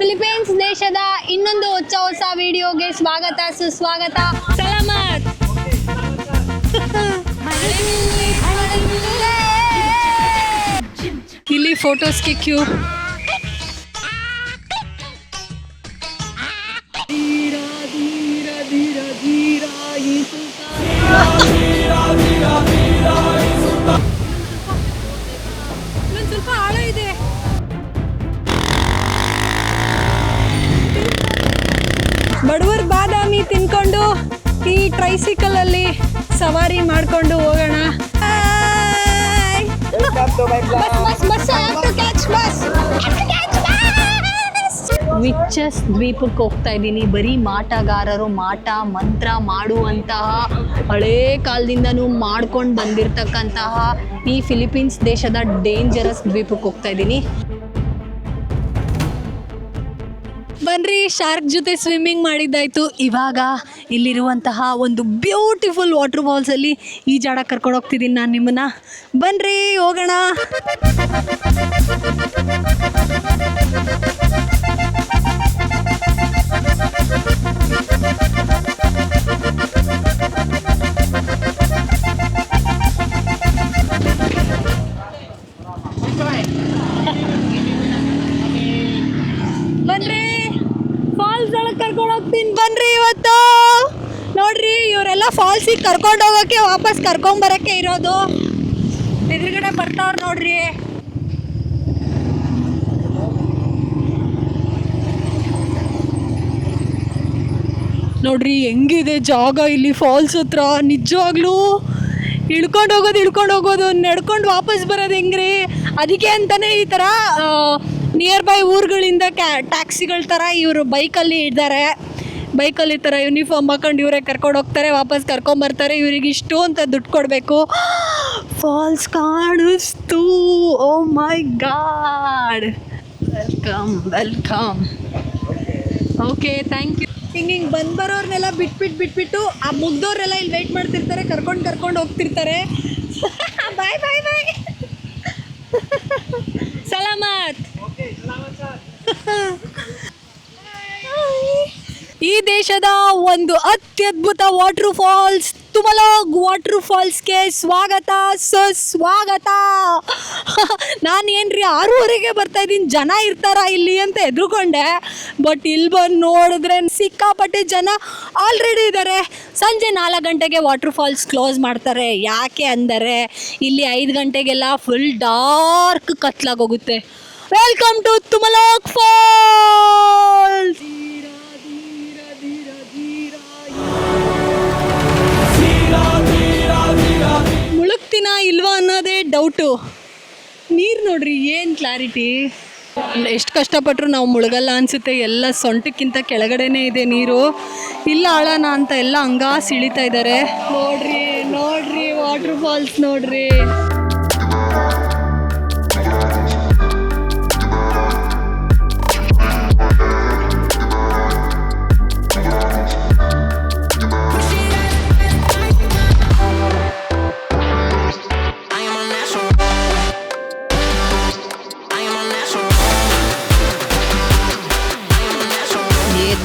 Philippines ದೇಶದ ಇನ್ನೊಂದು ಹೊಸ ಹೊಸ ವಿಡಿಯೋಗೆ ಸ್ವಾಗತ ಸುಸ್ವಾಗತ. ಸಲಾಮತ್. ಇಲ್ಲಿ ಫೋಟೋಸ್ಗೆ ಕ್ಯೂ ಬಾದಾಮಿ ಈ ಟ್ರೈಸಿಕಲ್ ಅಲ್ಲಿ ಸವಾರಿ ಮಾಡ್ಕೊಂಡು ಹೋಗೋಣ. ವಿಚ್ಚಸ್ ದ್ವೀಪಕ್ಕೆ ಹೋಗ್ತಾ ಇದ್ದೀನಿ. ಬರೀ ಮಾಟಗಾರರು ಮಾಟ, ಮಂತ್ರ ಮಾಡುವಂತಹ ಹಳೇ ಕಾಲದಿಂದನೂ ಮಾಡ್ಕೊಂಡು ಬಂದಿರತಕ್ಕಂತಹ ಈ ಫಿಲಿಪೀನ್ಸ್ ದೇಶದ ಡೇಂಜರಸ್ ದ್ವೀಪಕ್ಕೆ ಹೋಗ್ತಾ ಇದ್ದೀನಿ. ಬನ್ರಿ ಶಾರ್ಕ್ ಜೊತೆ ಸ್ವಿಮ್ಮಿಂಗ್ ಮಾಡಿದ್ದಾಯಿತು. ಇವಾಗ ಇಲ್ಲಿರುವಂತಹ ಒಂದು ಬ್ಯೂಟಿಫುಲ್ ವಾಟರ್ ಫಾಲ್ಸಲ್ಲಿ ಈಜಾಡ ಕರ್ಕೊಂಡು ಹೋಗ್ತಿದ್ದೀನಿ ನಾನು ನಿಮ್ಮನ್ನ. ಬನ್ರಿ, ಹೋಗೋಣ. ಫಾಲ್ಸಿಗೆ ಕರ್ಕೊಂಡು ಹೋಗೋಕ್ಕೆ ವಾಪಸ್ ಕರ್ಕೊಂಡ್ ಬರಕ್ಕೆ ಇರೋದು. ಎದುರುಗಡೆ ಬರ್ತಾವ್ರು ನೋಡ್ರಿ. ನೋಡ್ರಿ, ಹೆಂಗಿದೆ ಜಾಗ ಇಲ್ಲಿ ಫಾಲ್ಸ್ ಹತ್ರ? ನಿಜವಾಗ್ಲೂ ಇಳ್ಕೊಂಡು ಹೋಗೋದು ಇಳ್ಕೊಂಡು ಹೋಗೋದು, ನಡ್ಕೊಂಡು ವಾಪಸ್ ಬರೋದು ಹೆಂಗ್ರಿ? ಅದಕ್ಕೆ ಅಂತಾನೆ ಈ ಥರ ನಿಯರ್ ಬೈ ಊರುಗಳಿಂದ ಕ್ಯಾ ಟ್ಯಾಕ್ಸಿಗಳ ಥರ ಇವರು ಬೈಕಲ್ಲಿ ಇದ್ದಾರೆ. ಬೈಕಲ್ಲಿ ಈ ಥರ ಯೂನಿಫಾರ್ಮ್ ಹಾಕೊಂಡು ಇವರೇ ಕರ್ಕೊಂಡು ಹೋಗ್ತಾರೆ ವಾಪಸ್ ಕರ್ಕೊಂಬರ್ತಾರೆ ಇವ್ರಿಗೆ ಇಷ್ಟು ಅಂತ ದುಡ್ಡು ಕೊಡಬೇಕು. ಫಾಲ್ಸ್ ಕಾಣಿಸ್ತು. ಓ my god welcome welcome okay thank you ಹಿಂಗೆ ಹಿಂಗೆ ಬಂದು ಬರೋರ್ನೆಲ್ಲ ಬಿಟ್ಬಿಟ್ಟು ಬಿಟ್ಬಿಟ್ಟು ಆ ಮುಗ್ದವ್ರೆಲ್ಲ ಇಲ್ಲಿ ವೆಯ್ಟ್ ಮಾಡ್ತಿರ್ತಾರೆ ಕರ್ಕೊಂಡು ಕರ್ಕೊಂಡು ಹೋಗ್ತಿರ್ತಾರೆ. ಬಾಯ್ ಬಾಯ್ ಬಾಯ್ ಸಲಾಮತ್ ಈ ದೇಶದ ಒಂದು ಅತ್ಯದ್ಭುತ ವಾಟರ್ ಫಾಲ್ಸ್ ತುಮಲಾಗ್ ವಾಟರ್ ಫಾಲ್ಸ್ಗೆ ಸ್ವಾಗತ, ಸುಸ್ವಾಗತ. ನಾನು ಏನ್ರಿ ಆರೂವರೆಗೆ ಬರ್ತಾ ಇದ್ದೀನಿ, ಜನ ಇರ್ತಾರಾ ಇಲ್ಲಿ ಅಂತ ಎದುರುಕೊಂಡೆ. ಬಟ್ ಇಲ್ಲಿ ಬಂದು ನೋಡಿದ್ರೆ ಸಿಕ್ಕಾಪಟ್ಟೆ ಜನ ಆಲ್ರೆಡಿ ಇದ್ದಾರೆ ಸಂಜೆ ನಾಲ್ಕು ಗಂಟೆಗೆ ವಾಟರ್ ಫಾಲ್ಸ್ ಕ್ಲೋಸ್ ಮಾಡ್ತಾರೆ. ಯಾಕೆ ಅಂದರೆ ಇಲ್ಲಿ ಐದು ಗಂಟೆಗೆಲ್ಲ ಫುಲ್ ಡಾರ್ಕ್ ಕತ್ಲಾಗೋಗುತ್ತೆ ವೆಲ್ಕಮ್ ಟು ತುಮಲಾಗ್ ಫಾಲ್ಸ್ ಮುಳುಗ್ತೀನ ಇಲ್ವಾ ಅನ್ನೋದೇ ಡೌಟು ನೀರು ನೋಡ್ರಿ, ಏನು ಕ್ಲಾರಿಟಿ ಎಷ್ಟು ಕಷ್ಟಪಟ್ಟರು ನಾವು ಮುಳುಗಲ್ಲ ಅನಿಸುತ್ತೆ. ಎಲ್ಲ ಸೊಂಟಕ್ಕಿಂತ ಕೆಳಗಡೆನೇ ಇದೆ ನೀರು. ಇಲ್ಲ ಆಳೋಣ ಅಂತ ಎಲ್ಲ ಹಂಗ ಸಿಳಿತಾ ಇದ್ದಾರೆ ನೋಡ್ರಿ ನೋಡ್ರಿ ವಾಟರ್ ಫಾಲ್ಸ್ ನೋಡ್ರಿ.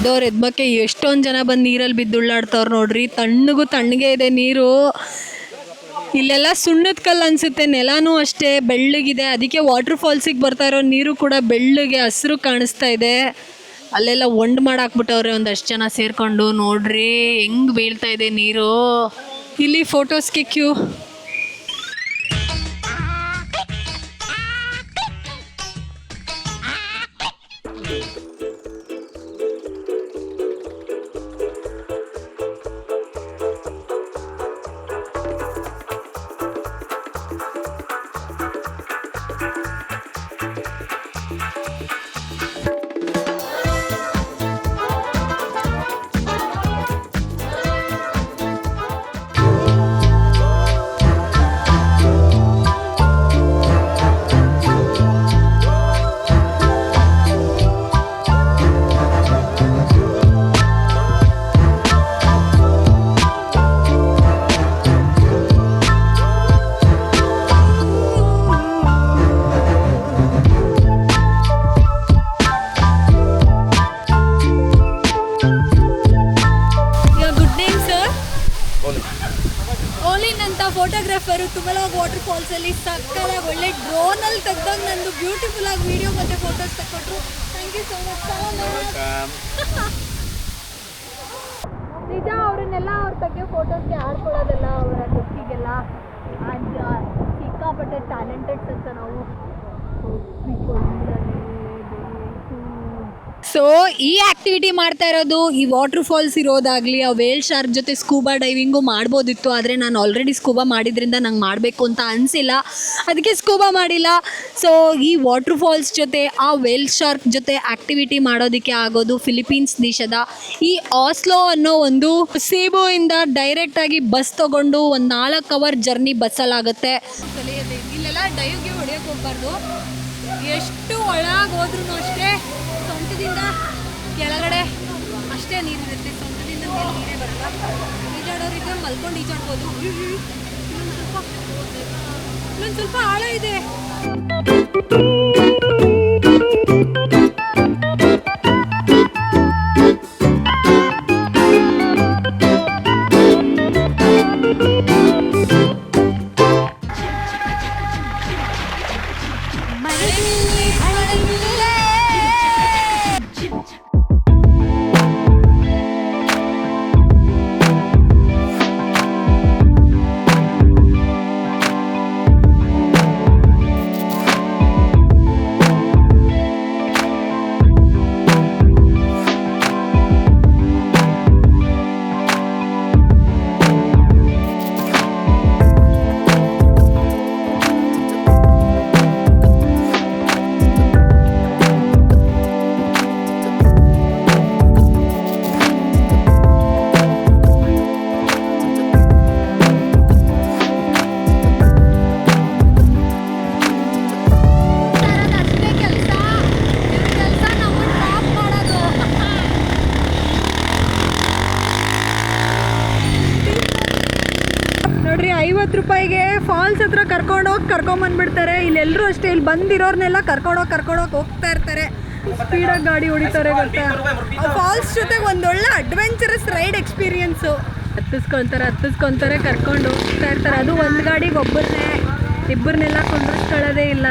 ಎದ್ದವ್ರು ಎದ್ಮಕ್ಕೆ ಎಷ್ಟೊಂದು ಜನ ಬಂದು ನೀರಲ್ಲಿ ಬಿದ್ದುಳ್ಳಾಡ್ತವ್ರು ನೋಡ್ರಿ. ತಣ್ಣಗೂ ತಣ್ಣಗೆ ಇದೆ ನೀರು. ಇಲ್ಲೆಲ್ಲ ಸುಣ್ಣದ ಕಲ್ಲು ಅನಿಸುತ್ತೆ, ನೆಲನೂ ಅಷ್ಟೇ, ಬೆಳ್ಳಗಿದೆ. ಅದಕ್ಕೆ ವಾಟರ್ ಫಾಲ್ಸಿಗೆ ಬರ್ತಾ ಇರೋ ನೀರು ಕೂಡ ಬೆಳ್ಳಗೆ ಹಸಿರು ಕಾಣಿಸ್ತಾ ಇದೆ. ಅಲ್ಲೆಲ್ಲ ಒಂಡ್ ಮಾಡಾಕ್ಬಿಟ್ಟವ್ರೆ ಒಂದಷ್ಟು ಜನ ಸೇರ್ಕೊಂಡು, ನೋಡ್ರಿ ಹೆಂಗೆ ಬೀಳ್ತಾ ಇದೆ ನೀರು. ಇಲ್ಲಿ ಫೋಟೋಸ್ಗೆ ಕ್ಯೂ. ವಾಟರ್ ಫಾಲ್ಸ್ ಅಲ್ಲಿ ಸಕ್ಕಲಾಗಿ ಒಳ್ಳೆ ಡ್ರೋನ್ ಅಲ್ಲಿ ತೆಗ್ದಾಗ ನಂದು ಬ್ಯೂಟಿಫುಲ್ ಆಗಿ ವಿಡಿಯೋ ಮತ್ತೆ ಫೋಟೋಸ್ ತಕ್ಕೊಟ್ರು. ಥ್ಯಾಂಕ್ ಯು ಸೊ ಮಚ್ ನಿಜ, ಅವ್ರನ್ನೆಲ್ಲ ಅವ್ರ ಬಗ್ಗೆ ಫೋಟೋಸ್ಗೆ ಆಡ್ಕೊಳ್ಳೋದೆಲ್ಲ ಅವರ ಗೊತ್ತಿಗೆಲ್ಲ ಸಿಕ್ಕಾಪಟ್ಟೆ ಟ್ಯಾಲೆಂಟೆಡ್ ಅಂತ ನಾವು ಸೊ ಈ ಆಕ್ಟಿವಿಟಿ ಮಾಡ್ತಾ ಇರೋದು, ಈ ವಾಟರ್ ಫಾಲ್ಸ್ ಇರೋದಾಗಲಿ, ಆ ವೇಲ್ ಶಾರ್ಕ್ ಜೊತೆ ಸ್ಕೂಬಾ ಡೈವಿಂಗು ಮಾಡ್ಬೋದಿತ್ತು. ಆದರೆ ನಾನು ಆಲ್ರೆಡಿ ಸ್ಕೂಬಾ ಮಾಡಿದ್ರಿಂದ ನಂಗೆ ಮಾಡಬೇಕು ಅಂತ ಅನಿಸಿಲ್ಲ. ಅದಕ್ಕೆ ಸ್ಕೂಬಾ ಮಾಡಿಲ್ಲ. ಸೊ ಈ ವಾಟರ್ ಫಾಲ್ಸ್ ಜೊತೆ, ಆ ವೇಲ್ ಶಾರ್ಕ್ ಜೊತೆ ಆಕ್ಟಿವಿಟಿ ಮಾಡೋದಕ್ಕೆ ಆಗೋದು ಫಿಲಿಪೀನ್ಸ್ ದೇಶದ. ಈ ಆಸ್ಲೋ ಅನ್ನೋ ಒಂದು ಸೇಬುಯಿಂದ ಡೈರೆಕ್ಟಾಗಿ ಬಸ್ ತಗೊಂಡು ಒಂದು ನಾಲ್ಕು ಅವರ್ ಜರ್ನಿ ಬಸ್ಸಲ್ಲಾಗುತ್ತೆ ಇಲ್ಲೆಲ್ಲ ಡೈವ್ಗೆ ಹೊಡೆಯೋಕೆ ಹೋಗ್ಬಾರ್ದು. ಎಷ್ಟು ಒಳಗೆ ಹೋದ್ರೂ ಅಷ್ಟೇ ಸೊಂಟದಿಂದ ಕೆಳಗಡೆ ಅಷ್ಟೇ ನೀರಿರುತ್ತೆ. ಸೊಂಟದಿಂದ ಮೇಲೆ ನೀರೇ ಬರಲ್ಲ. ಈಜಾಡೋರಿದ್ರೆ ಮಲ್ಕೊಂಡು ಈಜಾಡ್ಬೋದು. ಇನ್ನೊಂದು ಸ್ವಲ್ಪ. ಇನ್ನೊಂದು ಸ್ವಲ್ಪ ಆಳ ಇದೆ. ಕರ್ಕೊಂಬಂದ್ಬಿಡ್ತಾರೆ ಇಲ್ಲೆಲ್ಲರೂ ಅಷ್ಟೇ, ಇಲ್ಲಿ ಬಂದಿರೋರ್ನೆಲ್ಲ ಕರ್ಕೊಂಡೋಗಿ ಕರ್ಕೊಂಡೋಗಿ ಹೋಗ್ತಾ ಇರ್ತಾರೆ. ಸ್ಪೀಡಾಗಿ ಗಾಡಿ ಹೊಡಿತಾರೆ ಗೊತ್ತಾ? ಫಾಲ್ಸ್ ಜೊತೆಗೆ ಒಂದೊಳ್ಳೆ ಅಡ್ವೆಂಚರಸ್ ರೈಡ್ ಎಕ್ಸ್ಪೀರಿಯನ್ಸು ಹತ್ತಿಸ್ಕೊತಾರೆ ಹತ್ತಿಸ್ಕೊತಾರೆ, ಕರ್ಕೊಂಡು ಹೋಗ್ತಾ ಇರ್ತಾರೆ. ಅದು ಒಂದು ಗಾಡಿಗೆ ಒಬ್ಬರನ್ನೇ ಇಬ್ಬರನ್ನೆಲ್ಲ ಕುಂದ್ರಿಸ್ಕೊಳ್ಳೋದೇ ಇಲ್ಲ.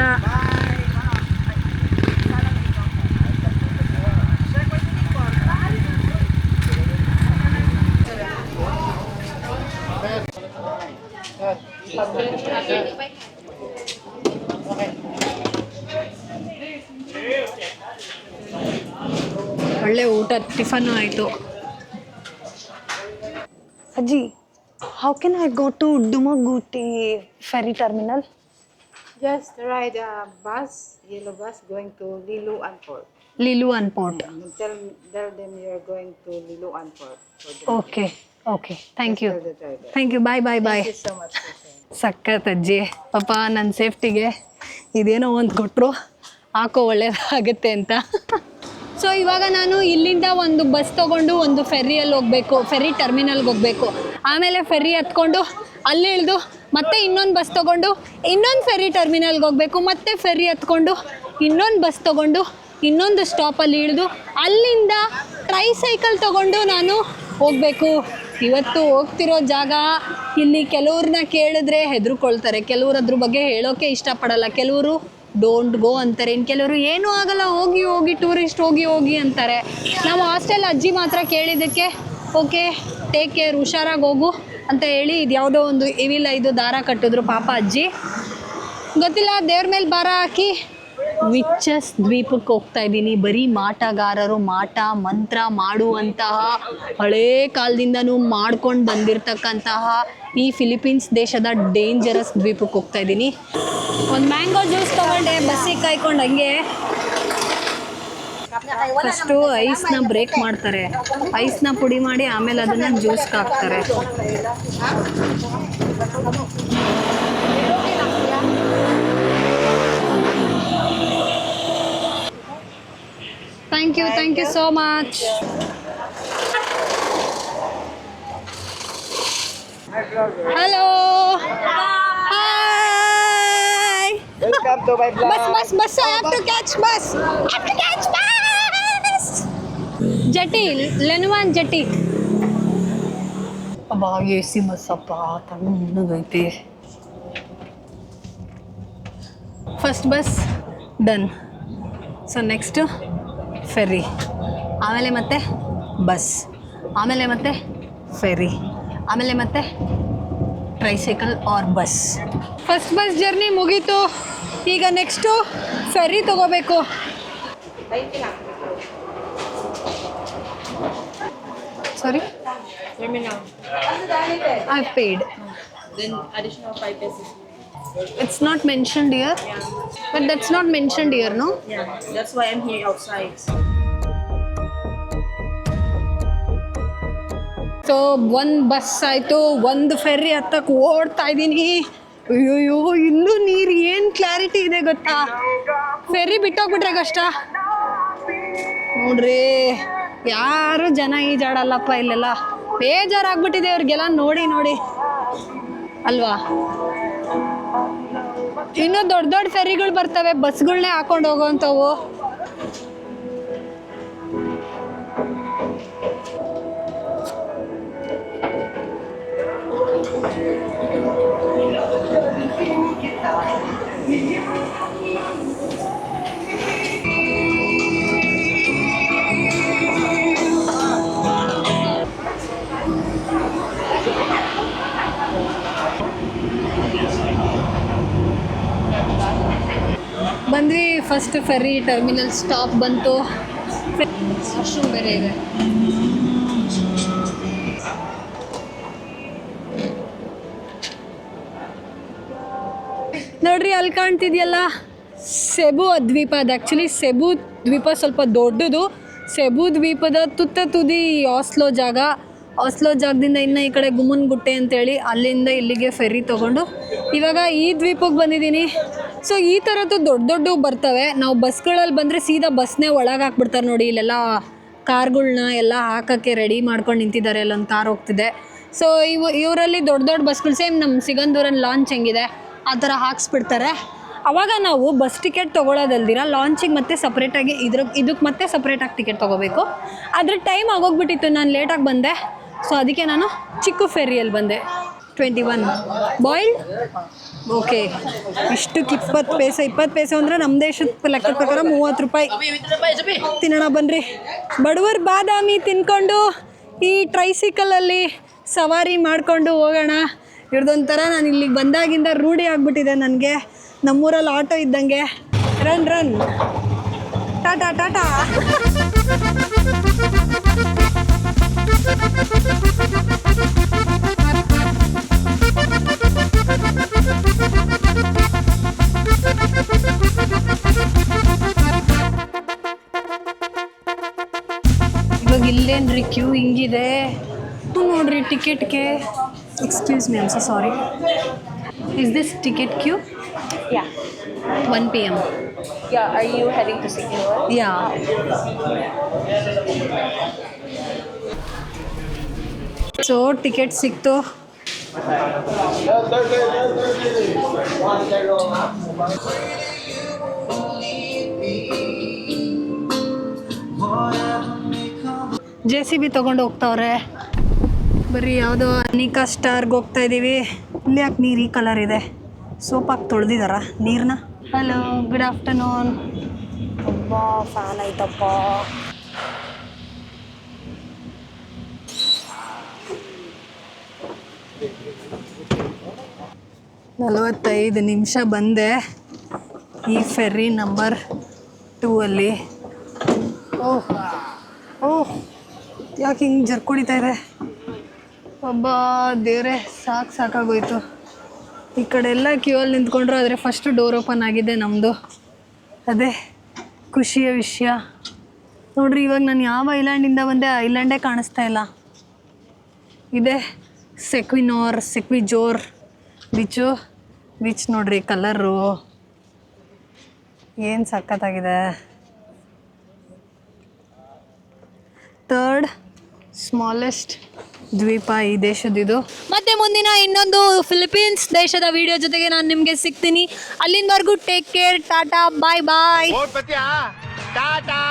ಒಳ್ಳೆ ಊಟ ಟಿಫನ್ ಆಯ್ತು. ಅಜ್ಜಿ how can I go to Dumaguete ferry terminal just ride a bus yellow bus going to Lilo an port Lilo an port tell there then you are going to Lilo an port okay okay thank you thank you bye bye bye ಸಖತ್ ಅಜ್ಜಿ. ಪಾಪ ನನ್ನ ಸೇಫ್ಟಿಗೆ ಇದೇನೋ ಒಂದು ಕೊಟ್ಟರು ಹಾಕೋ ಒಳ್ಳೆಯದಾಗುತ್ತೆ ಅಂತ. ಸೊ ಇವಾಗ ನಾನು ಇಲ್ಲಿಂದ ಒಂದು ಬಸ್ ತಗೊಂಡು ಒಂದು ಫೆರ್ರಿಯಲ್ಲಿ ಹೋಗಬೇಕು ಫೆರ್ರಿ ಟರ್ಮಿನಲ್ಗೆ ಹೋಗಬೇಕು. ಆಮೇಲೆ ಫೆರ್ರಿ ಹತ್ಕೊಂಡು ಅಲ್ಲಿ ಇಳಿದು ಮತ್ತೆ ಇನ್ನೊಂದು ಬಸ್ ತಗೊಂಡು ಇನ್ನೊಂದು ಫೆರ್ರಿ ಟರ್ಮಿನಲ್ಗೆ ಹೋಗಬೇಕು, ಮತ್ತೆ ಫೆರ್ರಿ ಹತ್ಕೊಂಡು ಇನ್ನೊಂದು ಬಸ್ ತಗೊಂಡು ಇನ್ನೊಂದು ಸ್ಟಾಪಲ್ಲಿ ಇಳಿದು ಅಲ್ಲಿಂದ ಟ್ರೈ ಸೈಕಲ್ ತಗೊಂಡು ನಾನು ಹೋಗಬೇಕು. ಇವತ್ತು ಹೋಗ್ತಿರೋ ಜಾಗ ಇಲ್ಲಿ ಕೆಲವ್ರನ್ನ ಕೇಳಿದ್ರೆ ಹೆದರ್ಕೊಳ್ತಾರೆ. ಕೆಲವ್ರು ಅದ್ರ ಬಗ್ಗೆ ಹೇಳೋಕೆ ಇಷ್ಟಪಡಲ್ಲ. ಕೆಲವರು ಡೋಂಟ್ ಗೋ ಅಂತಾರೆ. ಇನ್ನು ಕೆಲವರು ಏನೂ ಆಗಲ್ಲ, ಹೋಗಿ ಹೋಗಿ ಟೂರಿಸ್ಟ್ ಹೋಗಿ ಹೋಗಿ ಅಂತಾರೆ. ನಾವು ಹಾಸ್ಟೆಲ್ ಅಜ್ಜಿ ಮಾತ್ರ ಕೇಳಿದ್ದಕ್ಕೆ ಓಕೆ ಟೇಕ್ ಕೇರ್ ಹುಷಾರಾಗಿ ಹೋಗು ಅಂತ ಹೇಳಿ ಇದು ಯಾವುದೋ ಒಂದು ಇವಿಲ್ಲ ಇದು ದಾರ ಕಟ್ಟಿದ್ರು ಪಾಪ ಅಜ್ಜಿ. ಗೊತ್ತಿಲ್ಲ, ದೇವ್ರ ಮೇಲೆ ಭಾರ ಹಾಕಿ ವಿಚಸ್ ದ್ವೀಪಕ್ಕೆ ಹೋಗ್ತಾ ಇದ್ದೀನಿ. ಬರೀ ಮಾಟಗಾರರು ಮಾಟ, ಮಂತ್ರ ಮಾಡುವಂತಹ ಹಳೇ ಕಾಲದಿಂದನೂ ಮಾಡ್ಕೊಂಡು ಬಂದಿರತಕ್ಕಂತಹ ಈ ಫಿಲಿಪೀನ್ಸ್ ದೇಶದ ಡೇಂಜರಸ್ ದ್ವೀಪಕ್ಕೆ ಹೋಗ್ತಾ ಇದ್ದೀನಿ. ಒಂದು ಮ್ಯಾಂಗೋ ಜ್ಯೂಸ್ ತೊಗೊಂಡೆ, ಬಸ್ಸಿಗೆ ಕಾಯ್ಕೊಂಡು ಹಂಗೆ. ಫಸ್ಟು ಐಸ್ನ ಬ್ರೇಕ್ ಮಾಡ್ತಾರೆ. ಐಸ್ನ ಪುಡಿ ಮಾಡಿ ಆಮೇಲೆ ಅದನ್ನು ಜ್ಯೂಸ್ಗೆ ಹಾಕ್ತಾರೆ Thank you thank you so much hello hi Welcome to my vlog. Bus bus bus I have to catch bus have to catch bus ಜಟಿ ಲೆನ್ವಾನ್ ಜಟಿ ಅಬ್ಬಾ ಎ ಸಿ ಬಸ್ಸಪ್ಪ ತಣ್ಣಗೈತಿ first bus done so next Ferry ಆಮೇಲೆ ಮತ್ತೆ? Bus ಆಮೇಲೆ ಮತ್ತೆ? Ferry ಆಮೇಲೆ ಮತ್ತೆ? Tricycle or bus first bus journey ಮುಗೀತು. ಈಗ ನೆಕ್ಸ್ಟು ಫೆರ್ರಿ ತಗೋಬೇಕು. Sorry I paid It's not mentioned here. But that's not mentioned here, no? Yeah, that's why I'm here outside. So ಒಂದು ಬಸ್ ಆಯಿತು ಒಂದು ಫೆರ್ರಿ ಹತ್ತಕ್ಕೆ ಓಡ್ತಾ ಇದ್ದೀನಿ ಅಯ್ಯೋಯ್ಯೋ ಇಲ್ಲೂ ನೀರು ಏನು ಕ್ಲಾರಿಟಿ ಇದೆ ಗೊತ್ತಾ ಫೆರ್ರಿ ಬಿಟ್ಟೋಗ್ಬಿಟ್ರೆ ಕಷ್ಟ ನೋಡ್ರಿ ಯಾರು ಜನ ಈಜಾಡಲ್ಲಪ್ಪ ಇಲ್ಲೆಲ್ಲ ಬೇಜಾರಾಗ್ಬಿಟ್ಟಿದೆ ಅವ್ರಿಗೆಲ್ಲ ನೋಡಿ ನೋಡಿ ಅಲ್ವಾ ಇನ್ನೂ ದೊಡ್ಡ ದೊಡ್ಡ ಫೆರಿಗಳು ಬರ್ತವೆ ಬಸ್ಗಳನ್ನೇ ಹಾಕೊಂಡು ಹೋಗೋವಂಥವು ಫೆರ್ರಿ ಟರ್ಮಿನಲ್ ಸ್ಟಾಪ್ ಬಂತು. ವಾಶ್ರೂಮ್ ಬೇರೆ ಇದೆ. ನೋಡ್ರಿ, ಅಲ್ಲಿ ಕಾಣ್ತಿದ್ಯಲ್ಲ? ಸೆಬು ದ್ವೀಪ ಅದು ಆ್ಯಕ್ಚುಲಿ ಸೆಬು ದ್ವೀಪ ಸ್ವಲ್ಪ ದೊಡ್ಡದು. ಸೆಬು ದ್ವೀಪದ ತುತ್ತ ತುದಿ ಆಸ್ಲೋ ಜಾಗ. ಆಸ್ಲೋ ಜಾಗದಿಂದ ಇನ್ನು ಈ ಕಡೆ ಗುಮ್ಮನ್ಗುಟ್ಟೆ ಅಂತೇಳಿ ಅಲ್ಲಿಂದ ಇಲ್ಲಿಗೆ ಫೆರಿ ತೊಗೊಂಡು. ಇವಾಗ ಈ ದ್ವೀಪಕ್ಕೆ ಬಂದಿದ್ದೀನಿ. ಸೊ ಈ ಥರದ್ದು ದೊಡ್ಡ ದೊಡ್ಡ ಬರ್ತವೆ. ನಾವು ಬಸ್ಗಳಲ್ಲಿ ಬಂದರೆ ಸೀದಾ ಬಸ್ನೇ ಒಳಗೆ ಹಾಕ್ಬಿಡ್ತಾರೆ ನೋಡಿ, ಇಲ್ಲೆಲ್ಲ ಕಾರ್ಗಳ್ನ ಎಲ್ಲ ಹಾಕೋಕ್ಕೆ ರೆಡಿ ಮಾಡ್ಕೊಂಡು ನಿಂತಿದ್ದಾರೆ ಅಲ್ಲೊಂದು ಕಾರ್ ಹೋಗ್ತಿದೆ. ಸೊ ಇವು, ಇವರಲ್ಲಿ ದೊಡ್ಡ ದೊಡ್ಡ ಬಸ್ಗಳು ಸೇಮ್ ನಮ್ಮ ಸಿಗಂದೂರಲ್ಲಿ ಲಾಂಚ್ ಹೆಂಗಿದೆ, ಆ ಥರ ಹಾಕ್ಸ್ಬಿಡ್ತಾರೆ. ಆವಾಗ ನಾವು ಬಸ್ ಟಿಕೆಟ್ ತೊಗೊಳೋದಲ್ದಿರ ಲಾಂಚಿಗೆ ಮತ್ತೆ ಸಪ್ರೇಟಾಗಿ ಇದ್ರ ಇದಕ್ಕೆ ಮತ್ತೆ ಸಪ್ರೇಟಾಗಿ ಟಿಕೆಟ್ ತೊಗೋಬೇಕು. ಆದರೆ ಟೈಮ್ ಆಗೋಗ್ಬಿಟ್ಟಿತ್ತು, ನಾನು ಲೇಟಾಗಿ ಬಂದೆ. ಸೊ ಅದಕ್ಕೆ ನಾನು ಚಿಕ್ಕ ಫೆರಿಯಲ್ಲಿ ಬಂದೆ. Twenty one boiled okay. ಇಷ್ಟಕ್ಕೆ ಇಪ್ಪತ್ತು ಪೈಸೆ ಇಪ್ಪತ್ತು ಪೈಸೆ ಅಂದರೆ ನಮ್ಮ ದೇಶದ ಲೆಕ್ಕದ ಪ್ರಕಾರ ಮೂವತ್ತು ರೂಪಾಯಿ. ತಿನ್ನೋಣ ಬನ್ನಿರಿ ಬಡವರು ಬಾದಾಮಿ ತಿನ್ಕೊಂಡು ಈ ಟ್ರೈಸಿಕಲಲ್ಲಿ ಸವಾರಿ ಮಾಡಿಕೊಂಡು ಹೋಗೋಣ. ಇವ್ರದೊಂಥರ ನಾನು ಇಲ್ಲಿಗೆ ಬಂದಾಗಿಂದ ರೂಢಿ ಆಗಿಬಿಟ್ಟಿದೆ ನನಗೆ. ನಮ್ಮೂರಲ್ಲಿ ಆಟೋ ಇದ್ದಂಗೆ. Run run. Tata tata. ನೋಡ್ರಿ ಟಿಕೆಟ್ಗೆ excuse me also sorry is this ticket queue Yeah. One P M Yeah, are you heading to City Hall? Yeah so ticket ಸಿಕ್ತು ಜೆ ಸಿ ಬಿ ತೊಗೊಂಡು ಹೋಗ್ತಾವ್ರೆ ಬರೀ ಯಾವುದೋ ಅನಿಕಾ ಸ್ಟಾರ್ಗೆ ಹೋಗ್ತಾ ಇದ್ದೀವಿ. ಇಲ್ಲಿ ಯಾಕೆ ನೀರು ಈ ಕಲರ್ ಇದೆ? ಸೋಪ್ ಸೋಪಾಗಿ ತೊಳೆದಿದಾರ ನೀರನ್ನ ಹಲೋ ಗುಡ್ ಆಫ್ಟರ್ನೂನ್ ತುಂಬ ಫ್ಯಾನ್ ಆಯ್ತಪ್ಪ. ನಲವತ್ತೈದು ನಿಮಿಷ ಬಂದೆ ಈ ಫೆರ್ರಿ ನಂಬರ್ ಟೂ ಅಲ್ಲಿ. ಓಹ್ ಓಹ್ ಯಾಕೆ ಹಿಂಗೆ ಜರ್ಕೊಡಿತಾ ಇದೆ ಒಬ್ಬ ದೇವರೇ, ಸಾಕು ಸಾಕಾಗೋಯ್ತು. ಈ ಕಡೆ ಎಲ್ಲ ಕ್ಯೂ ಅಲ್ಲಿ ನಿಂತ್ಕೊಂಡ್ರು, ಆದರೆ ಫಸ್ಟ್ ಡೋರ್ ಓಪನ್ ಆಗಿದೆ ನಮ್ಮದು ಅದೇ, ಖುಷಿಯ ವಿಷಯ. ನೋಡ್ರಿ, ಇವಾಗ ನಾನು ಯಾವ ಐಲ್ಯಾಂಡಿಂದ ಬಂದೆ ಐಲ್ಯಾಂಡೇ ಕಾಣಿಸ್ತಾ ಇಲ್ಲ. ಇದೆ ಸೆಕ್ವಿನೋರ್ ಸೆಕ್ವಿಜೋರ್ ಬೀಚು ಬೀಚ್ ನೋಡ್ರಿ ಕಲರು ಏನು ಸಖತ್ತಾಗಿದೆ. ಥರ್ಡ್ ಸ್ಮಾಲೆಸ್ಟ್ ದ್ವೀಪ ಈ ದೇಶದಿದು ಮತ್ತೆ ಮುಂದಿನ ಇನ್ನೊಂದು ಫಿಲಿಪೀನ್ಸ್ ದೇಶದ ವಿಡಿಯೋ ಜೊತೆಗೆ ನಾನು ನಿಮಗೆ ಸಿಗ್ತೀನಿ. ಅಲ್ಲಿಂದವರೆಗೂ take care tata bye bye tata